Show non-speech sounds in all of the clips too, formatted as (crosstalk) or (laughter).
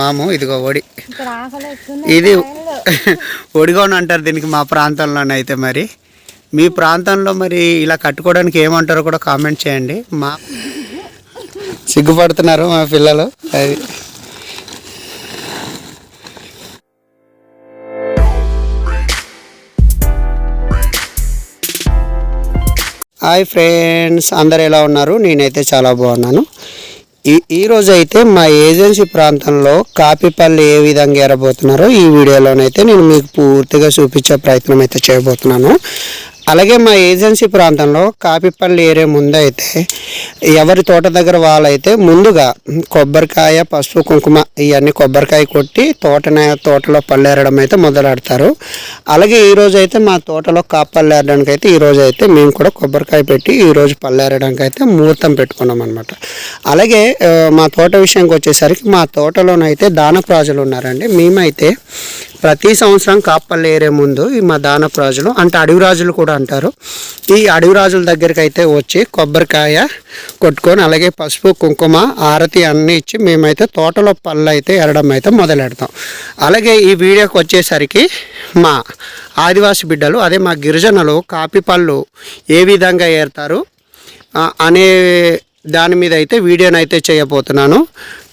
మాము ఇదిగో ఒడి. ఇది (laughs) ఒడిగోన అంటారు దీనికి మా ప్రాంతంలోనైతే మరి. మీ ప్రాంతంలో మరి ఇలా కట్టుకోవడానికి ఏమంటారో కూడా కామెంట్ చేయండి. మా సిగ్గుపడుతున్నారు మా పిల్లలు. అది. హాయ్ ఫ్రెండ్స్ అందరు ఎలా ఉన్నారు? నేనైతే చాలా బాగున్నాను. ఈ ఈరోజు అయితే మా ఏజెన్సీ ప్రాంతంలో కాపీపల్లి ఏ విధంగా ఎరబోతున్నారో ఈ వీడియోలోనైతే నేను మీకు పూర్తిగా చూపించే ప్రయత్నం అయితే చేయబోతున్నాను. అలాగే మా ఏజెన్సీ ప్రాంతంలో కాపీపల్లి ఏరియా ముందు అయితే ఎవరి తోట దగ్గర వాళ్ళైతే ముందుగా కొబ్బరికాయ పసుపు కుంకుమ ఇవన్నీ కొబ్బరికాయ కొట్టి తోటనే తోటలో పళ్ళేరడం అయితే మొదలెడతారు. అలాగే ఈరోజు అయితే మా తోటలో కాపల్లేరడానికి అయితే ఈరోజు అయితే మేము కూడా కొబ్బరికాయ పెట్టి ఈరోజు పళ్ళేరడానికి అయితే ముహూర్తం పెట్టుకున్నాం అనమాట అలాగే మా తోట విషయానికి వచ్చేసరికి మా తోటలోనైతే దాన ప్రాజులు ఉన్నారండి. మేమైతే ప్రతి సంవత్సరం కాపల్లి ఏరే ముందు ఈ మా దానపు రాజులు అంటే అడవి రాజులు కూడా అంటారు. ఈ అడవి రాజుల దగ్గరికి అయితే వచ్చి కొబ్బరికాయ కొట్టుకొని అలాగే పసుపు కుంకుమ ఆరతి అన్నీ ఇచ్చి మేమైతే తోటలో పళ్ళు అయితే ఎరడం అయితే మొదలెడతాం. అలాగే ఈ వీడియోకి వచ్చేసరికి మా ఆదివాసి బిడ్డలు అదే మా గిరిజనులు కాపీ పళ్ళు ఏ విధంగా ఏరుతారు అనే దాని మీద అయితే వీడియోనైతే చేయబోతున్నాను.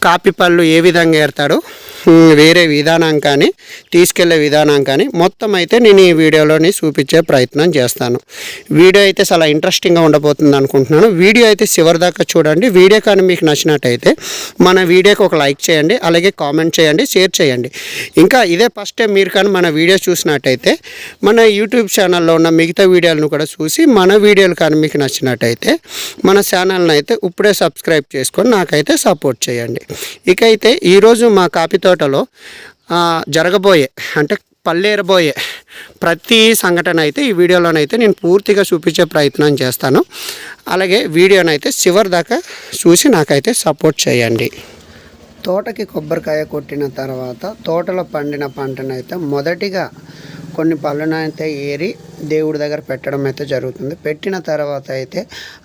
కాపీ పళ్ళు ఏ విధంగా ఏర్తాడో వేరే విధానం కానీ తీసుకెళ్ళే విధానం కానీ మొత్తం అయితే నేను ఈ వీడియోలోని చూపించే ప్రయత్నం చేస్తాను. వీడియో అయితే చాలా ఇంట్రెస్టింగ్గా ఉండబోతుంది అనుకుంటున్నాను. వీడియో అయితే చివరి దాకా చూడండి. వీడియో కానీ మీకు నచ్చినట్టయితే మన వీడియోకి ఒక లైక్ చేయండి అలాగే కామెంట్ చేయండి షేర్ చేయండి. ఇంకా ఇదే ఫస్ట్ టైం మీరు కానీ మన వీడియో చూసినట్టయితే మన యూట్యూబ్ ఛానల్లో ఉన్న మిగతా వీడియోలను కూడా చూసి మన వీడియోలు కానీ మీకు నచ్చినట్టయితే మన ఛానల్ని అయితే ఇప్పుడే సబ్స్క్రైబ్ చేసుకొని నాకైతే సపోర్ట్ చేయండి. ఇక అయితే ఈరోజు మా కాపీ తోటలో జరగబోయే అంటే పల్లేరబోయే ప్రతి సంఘటన అయితే ఈ వీడియోలోనైతే నేను పూర్తిగా చూపించే ప్రయత్నం చేస్తాను. అలాగే వీడియోనైతే చివరి దాకా చూసి నాకైతే సపోర్ట్ చేయండి. తోటకి కొబ్బరికాయ కొట్టిన తర్వాత తోటలో పండిన పంటనైతే మొదటిగా కొన్ని పళ్ళనైతే ఏరి దేవుడి దగ్గర పెట్టడం అయితే జరుగుతుంది. పెట్టిన తర్వాత అయితే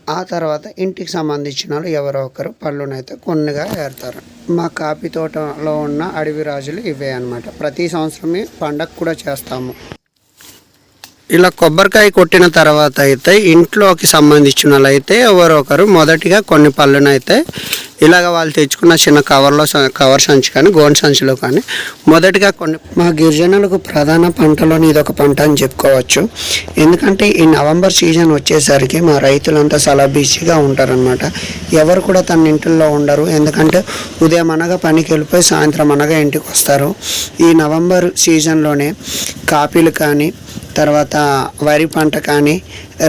ఆ తర్వాత ఇంటికి సంబంధించిన వాళ్ళు ఎవరో ఒకరు పళ్ళునైతే కొన్నిగా ఏరుతారు. మా కాఫీ తోటలో ఉన్న అడవి రాజులు ఇవే అనమాట ప్రతి సంవత్సరమే పండగ కూడా చేస్తాము. ఇలా కొబ్బరికాయ కొట్టిన తర్వాత అయితే ఇంట్లోకి సంబంధించిన అయితే ఎవరొకరు మొదటిగా కొన్ని పళ్ళునైతే ఇలాగ వాళ్ళు తెచ్చుకున్న చిన్న కవర్లో స- కవర్ సంచి కానీ గోన్ సంచిలో కానీ మొదటిగా కొన్ని మా గిరిజనులకు ప్రధాన పంటలోని ఇది ఒక పంట అని చెప్పుకోవచ్చు. ఎందుకంటే ఈ నవంబర్ సీజన్ వచ్చేసరికి మా రైతులంతా చాలా బిజీగా ఉంటారనమాట ఎవరు కూడా తన ఇంట్లో ఉండరు. ఎందుకంటే ఉదయం అనగా పనికి వెళ్ళిపోయి సాయంత్రం అనగా ఇంటికి వస్తారు ఈ నవంబర్ సీజన్లోనే కాపీలు కానీ తర్వాత వరి పంట కానీ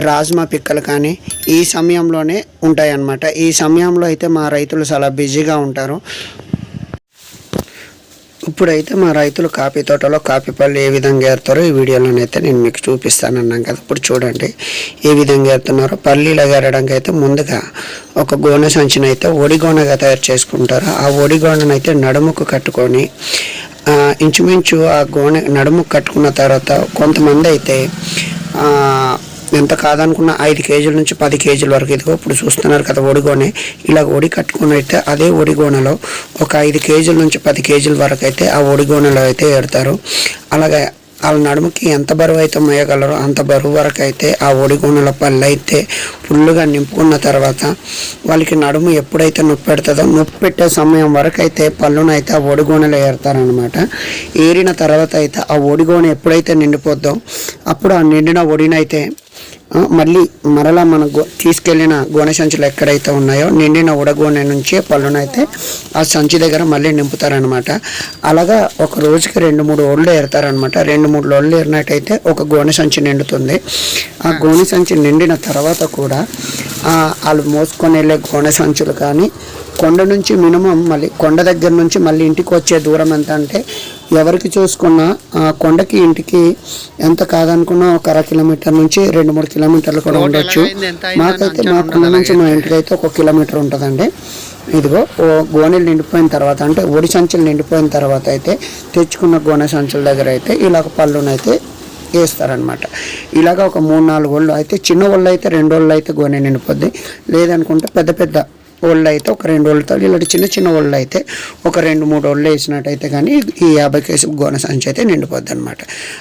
రాజ్మా పిక్కలు కానీ ఈ సమయంలోనే ఉంటాయి అన్నమాట ఈ సమయంలో అయితే మా రైతులు చాలా బిజీగా ఉంటారు. ఇప్పుడైతే మా రైతులు కాఫీ తోటలో కాఫీ పళ్ళు ఏ విధంగా ఏరుతారో ఈ వీడియోలోనైతే నేను మీకు చూపిస్తాను అన్నాం కదా. ఇప్పుడు చూడండి ఏ విధంగా ఏరుతున్నారో. పల్లీలు ఏరడానికి అయితే ముందుగా ఒక గోనె సంచిని అయితే ఒడిగోనగా తయారు చేసుకుంటారు. ఆ ఒడిగోనను అయితే నడుముకు కట్టుకొని ఇంచుమించు ఆ గోనె నడుము కట్టుకున్న తర్వాత కొంతమంది అయితే ఎంత కాదనుకున్న ఐదు కేజీల నుంచి పది కేజీల వరకు ఇదిగో ఇప్పుడు చూస్తున్నారు కదా ఒడిగోనె ఇలా ఒడి కట్టుకుని అయితే అదే ఒడిగోనెలో ఒక ఐదు కేజీల నుంచి పది కేజీల వరకు అయితే ఆ ఒడిగోనెలో అయితే ఏడతారు అలాగే వాళ్ళ నడుముకి ఎంత బరువు అయితే మోయగలరో అంత బరువు వరకు అయితే ఆ ఒడిగుండల పళ్ళు అయితే ఫుల్లుగా నింపుకున్న తర్వాత వాళ్ళకి నడుము ఎప్పుడైతే నొప్పి పెడుతుందో నొప్పి పెట్టే సమయం వరకు అయితే పళ్ళును అయితే ఆ ఒడిగోనలు ఏరుతారనమాట ఏరిన తర్వాత అయితే ఆ ఒడిగోన ఎప్పుడైతే నిండిపోద్దో అప్పుడు ఆ నిండిన ఒడినైతే మళ్ళీ మరలా మన గో తీసుకెళ్ళిన గోనె సంచులు ఎక్కడైతే ఉన్నాయో నిండిన ఉడగోనె నుంచి పళ్ళునైతే ఆ సంచి దగ్గర మళ్ళీ నింపుతారనమాట అలాగా ఒక రోజుకి రెండు మూడు ఓళ్ళు ఏరుతారనమాట రెండు మూడు ఓళ్ళు ఏరినట్టయితే ఒక గోనె సంచి నిండుతుంది. ఆ గోనె సంచి నిండిన తర్వాత కూడా వాళ్ళు మోసుకొని వెళ్ళే గోనె సంచులు కానీ కొండ నుంచి మినిమం మళ్ళీ కొండ దగ్గర నుంచి మళ్ళీ ఇంటికి వచ్చే దూరం ఎంత అంటే ఎవరికి చూసుకున్నా ఆ కొండకి ఇంటికి ఎంత కాదనుకున్నా ఒక అర కిలోమీటర్ నుంచి రెండు మూడు కిలోమీటర్లు కూడా ఉండొచ్చు. మాకైతే మా కొండ నుంచి మా ఇంటికి అయితే ఒక కిలోమీటర్ ఉంటుందండి. ఇదిగో ఓ గోనెలు నిండిపోయిన తర్వాత అంటే ఒడి సంచులు నిండిపోయిన తర్వాత అయితే తెచ్చుకున్న గోనె సంచుల దగ్గర అయితే ఇలా పళ్ళునైతే వేస్తారనమాట ఇలాగ ఒక మూడు నాలుగు ఒళ్ళు అయితే చిన్న ఒళ్ళు అయితే రెండు ఒళ్ళు అయితే గోనె నిండిపోద్ది. లేదనుకుంటే పెద్ద పెద్ద ఒళ్ళు అయితే ఒక రెండు ఒళ్ళతో ఇలాంటి చిన్న చిన్న ఒళ్ళు అయితే ఒక రెండు మూడు ఒళ్ళు వేసినట్టయితే కానీ ఈ యాభై కేసు గోన సంచి అయితే నిండిపోద్ది అనమాట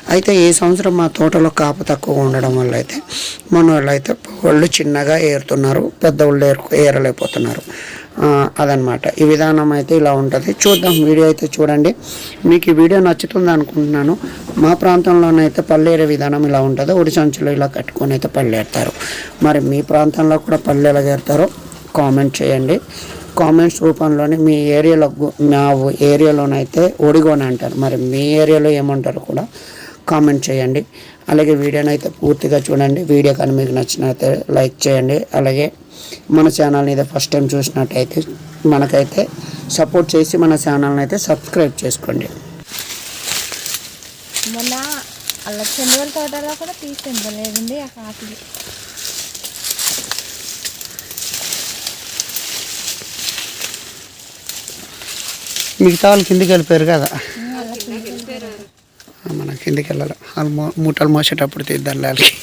అయితే ఈ సంవత్సరం మా తోటలో కాపు తక్కువ ఉండడం వల్ల అయితే మన వాళ్ళు అయితే ఒళ్ళు చిన్నగా ఏరుతున్నారు పెద్ద ఒళ్ళు ఏరు ఏరలేకపోతున్నారు. అదనమాట ఈ విధానం అయితే ఇలా ఉంటుంది. చూద్దాం వీడియో అయితే చూడండి. మీకు ఈ వీడియో నచ్చుతుంది అనుకుంటున్నాను. మా ప్రాంతంలోనైతే పల్లెరే విధానం ఇలా ఉంటుంది. ఒడి సంచులు ఇలా కట్టుకొని అయితే పల్లెడతారు మరి మీ ప్రాంతంలో కూడా పల్లె ఎడతారో కామెంట్ చేయండి. కామెంట్స్ రూపంలోనే మీ ఏరియాలో మా ఏరియాలోనైతే ఒడిగోని అంటారు. మరి మీ ఏరియాలో ఏమంటారు కూడా కామెంట్ చేయండి. అలాగే వీడియోని అయితే పూర్తిగా చూడండి. వీడియో కానీ మీకు నచ్చినైతే లైక్ చేయండి. అలాగే మన ఛానల్ని అయితే ఫస్ట్ టైం చూసినట్టయితే మనకైతే సపోర్ట్ చేసి మన ఛానల్ని అయితే సబ్స్క్రైబ్ చేసుకోండి. మొన్న అలా చంద్రుల తోటలో కూడా తీసుకెళ్ళలేదండి ఆ కాఫీ మిగతా వాళ్ళు కిందికి వెళ్ళిపోయారు కదా. మనం కిందికి వెళ్ళాలి. వాళ్ళు మూ- మూటలు మోసేటప్పుడు తీద్దాం వాళ్ళకి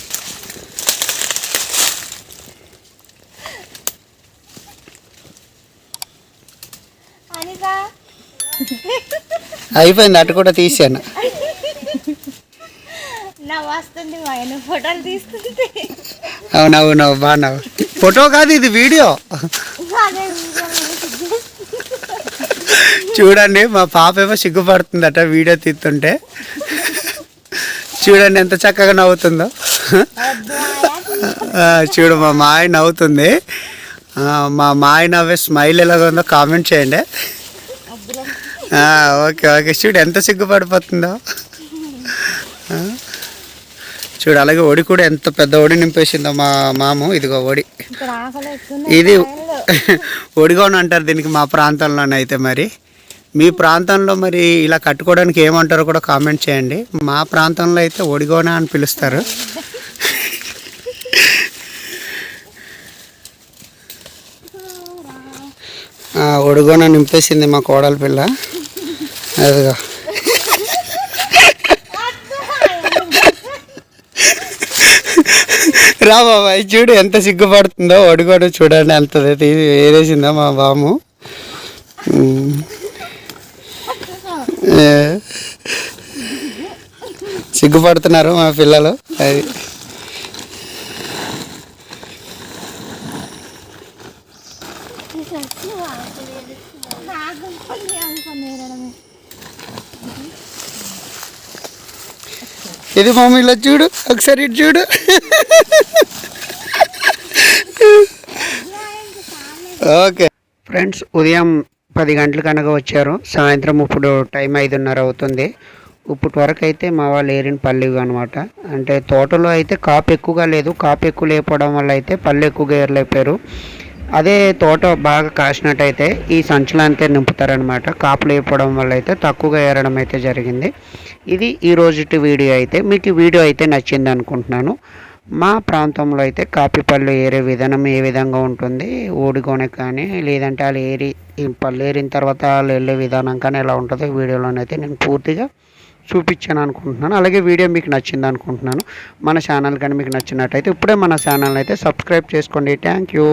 అయిపోయింది అటు కూడా తీసాను. అవునవును బాగున్నావు. ఫోటో కాదు ఇది వీడియో. చూడండి మా పాప ఏమో సిగ్గుపడుతుందట వీడియో తీస్తుంటే. చూడండి ఎంత చక్కగా నవ్వుతుందో. చూడు మా మాయ నవ్వుతుంది. మా మాయ నవ్వే స్మైల్ ఎలాగ ఉందో కామెంట్ చేయండి. Okay okay. చూడు ఎంత సిగ్గుపడిపోతుందో. చూడు అలాగే ఒడి కూడా ఎంత పెద్ద ఒడి నింపేసిందో మా మాము. ఇదిగో ఒడి. ఇది (laughs) ఒడిగోన అంటారు దీనికి మా ప్రాంతంలోనైతే మరి. మీ ప్రాంతంలో మరి ఇలా కట్టుకోవడానికి ఏమంటారో కూడా కామెంట్ చేయండి. మా ప్రాంతంలో అయితే ఒడిగోన అని పిలుస్తారు. ఒడిగోన నింపేసింది మా కోడలి పిల్ల. అదిగో. రా బాబాయ్ చూడు ఎంత సిగ్గుపడుతుందో ఒడిగోడు చూడండి ఎంత వేరేసిందో మా బాము. సిగ్గుపడుతున్నారు మా పిల్లలు. అది. ఇది మమ్మీ ఇలా చూడు ఒకసారి ఇటు చూడు. ఓకే. ఫ్రెండ్స్ ఉదయం పది గంటల కనుక వచ్చారు. సాయంత్రం ఇప్పుడు టైం ఐదున్నర అవుతుంది. ఇప్పటి వరకు అయితే మా వాళ్ళు ఏరిన పల్లె అనమాట. అంటే తోటలో అయితే కాపు ఎక్కువగా లేదు. కాపు ఎక్కువ లేకపోవడం వల్ల అయితే పళ్ళు ఎక్కువగా ఏరలేపారు అదే తోట బాగా కాసినట్టయితే ఈ సంచులు అంతే నింపుతారనమాట. కాపు లేకపోవడం వల్ల అయితే తక్కువగా ఏరడం అయితే జరిగింది. ఇది ఈ రోజుటి వీడియో అయితే. మీకు ఈ వీడియో అయితే నచ్చింది అనుకుంటున్నాను. మా ప్రాంతంలో అయితే కాపీ పళ్ళు ఏరే విధానం ఏ విధంగా ఉంటుంది? ఊడికొనే కానీ లేదంటే వాళ్ళు ఏరి పళ్ళు ఏరిన తర్వాత వాళ్ళు వెళ్ళే విధానం కానీ ఎలా ఉంటుందో వీడియోలోనైతే నేను పూర్తిగా చూపించాను అనుకుంటున్నాను. అలాగే వీడియో మీకు నచ్చింది అనుకుంటున్నాను. మన ఛానల్ కానీ మీకు నచ్చినట్టయితే ఇప్పుడే మన ఛానల్ అయితే సబ్స్క్రైబ్ చేసుకోండి. Thank you.